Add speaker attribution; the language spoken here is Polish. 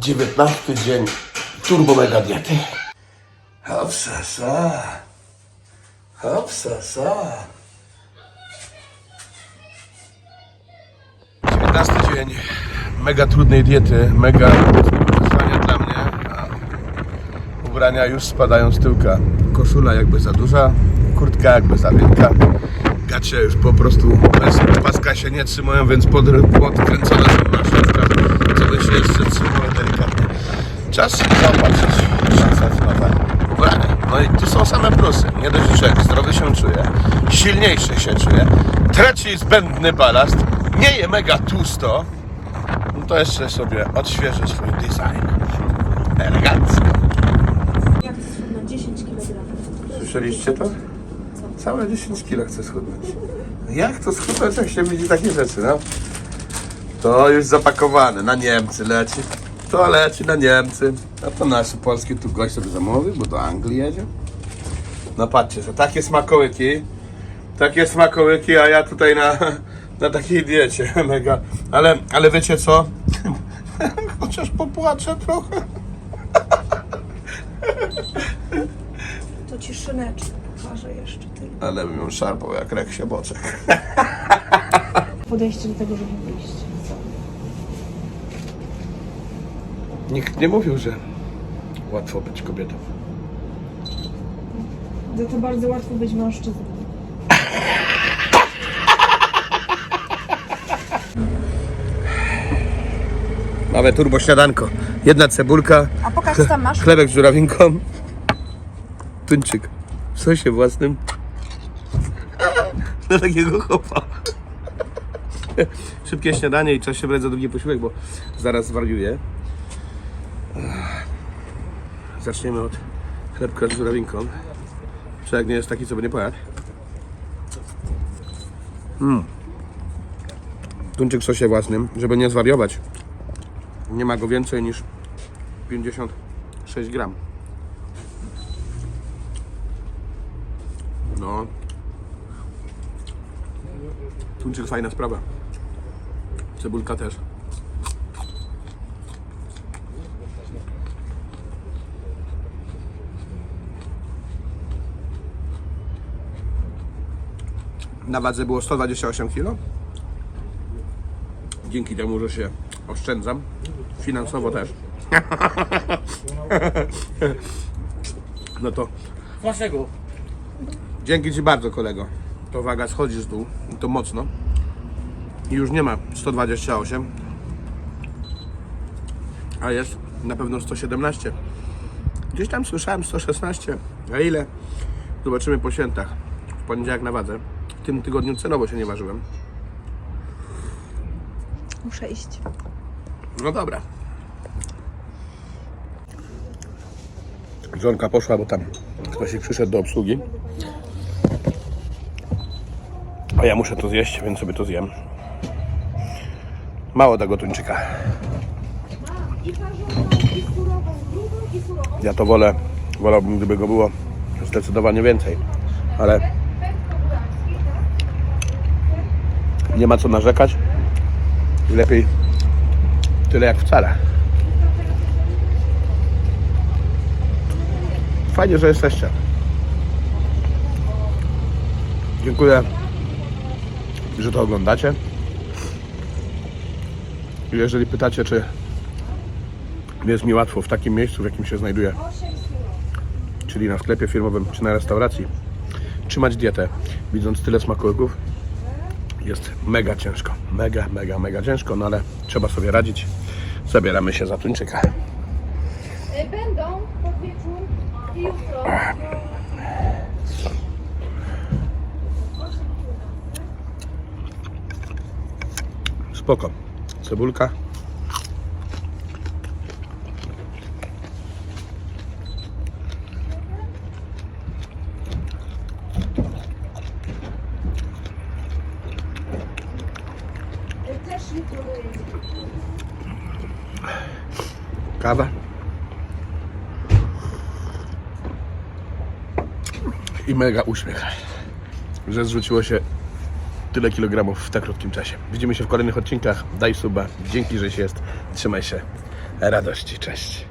Speaker 1: 19 dzień turbo mega diety.
Speaker 2: Hopsasa. Hopsasa.
Speaker 1: 19 dzień mega trudnej diety, mega wyzwania dla mnie. Ubrania już spadają z tyłka. Koszula jakby za duża, kurtka jakby za wielka. Gacie już po prostu bez paska się nie trzymają, więc pod, podkręcone są na środkach, żeby się jeszcze delikatnie. Czas się zaopatrzyć się w nowe ubrania. No i tu są same plusy. Nie dość, że zdrowy się czuje, silniejszy się czuje, traci zbędny balast, nie je mega tłusto, no to jeszcze sobie odświeży swój design. Elegancko.
Speaker 3: Jak na 10 kg.
Speaker 1: Słyszeliście to? Całe 10 kilo chce schudnąć. Jak to schudnąć, jak się widzi takie rzeczy, no? To już zapakowane, na Niemcy leci. To leci na Niemcy. A to nasze polskie tu gość sobie zamówił, bo do Anglii jedzie. No patrzcie, że takie smakołyki, takie smakołyki, a ja tutaj na, na takiej diecie mega. Ale, ale wiecie co? Chociaż popłaczę trochę.
Speaker 3: To ci szyneczek parzę jeszcze tylko.
Speaker 1: Ale bym ją szarpał jak reksie boczek.
Speaker 3: Podejście do tego, żeby wyjść. Co?
Speaker 1: Nikt nie mówił, że łatwo być kobietą.
Speaker 3: Za to bardzo łatwo być mężczyzną.
Speaker 1: Mamy turbo śniadanko. Jedna cebulka,
Speaker 3: A pokaż co tam masz.
Speaker 1: chlebek z żurawinką, tuńczyk w sosie własnym. Na takiego chopa. Szybkie śniadanie i czas się brać za drugi posiłek, bo zaraz zwariuję. Zaczniemy od chlebka z żurawinką. Jak nie jest taki, co by nie pojadł? Mm. Tuńczyk w sosie własnym, żeby nie zwariować. Nie ma go więcej niż 56 gram. No. Tuńczyk fajna sprawa. Cebulka też. Na wadze było 128 kg. Dzięki temu, że się oszczędzam. Finansowo też. No to
Speaker 2: Dlaczego?
Speaker 1: dzięki Ci bardzo kolego. To waga schodzi z dół i to mocno. I już nie ma 128. A jest na pewno 117. Gdzieś tam słyszałem 116. A ile? Zobaczymy po świętach. W poniedziałek na wadze. W tym tygodniu cenowo się nie ważyłem.
Speaker 3: Muszę iść.
Speaker 1: No dobra. Żonka poszła, bo tam ktoś przyszedł do obsługi. A ja muszę to zjeść, więc sobie to zjem. Mało tego tuńczyka. Ja to wolę, wolałbym, gdyby go było zdecydowanie więcej. Ale nie ma co narzekać. Lepiej tyle jak wcale. Fajnie, że jesteście. Dziękuję, że to oglądacie. Jeżeli pytacie, czy jest mi łatwo w takim miejscu, w jakim się znajduję, czyli na sklepie firmowym, czy na restauracji, trzymać dietę, widząc tyle smakołyków, jest mega ciężko. Mega, mega, mega ciężko, no ale trzeba sobie radzić. Zabieramy się za tuńczyka.
Speaker 4: Będą pod wieczór i jutro.
Speaker 1: Spoko. Cebulka.
Speaker 4: Też jutro dojedzie.
Speaker 1: Kawa. I mega uśmiech, że zrzuciło się tyle kilogramów w tak krótkim czasie. Widzimy się w kolejnych odcinkach. Daj suba. Dzięki, że się jest. Trzymaj się. radości. Cześć.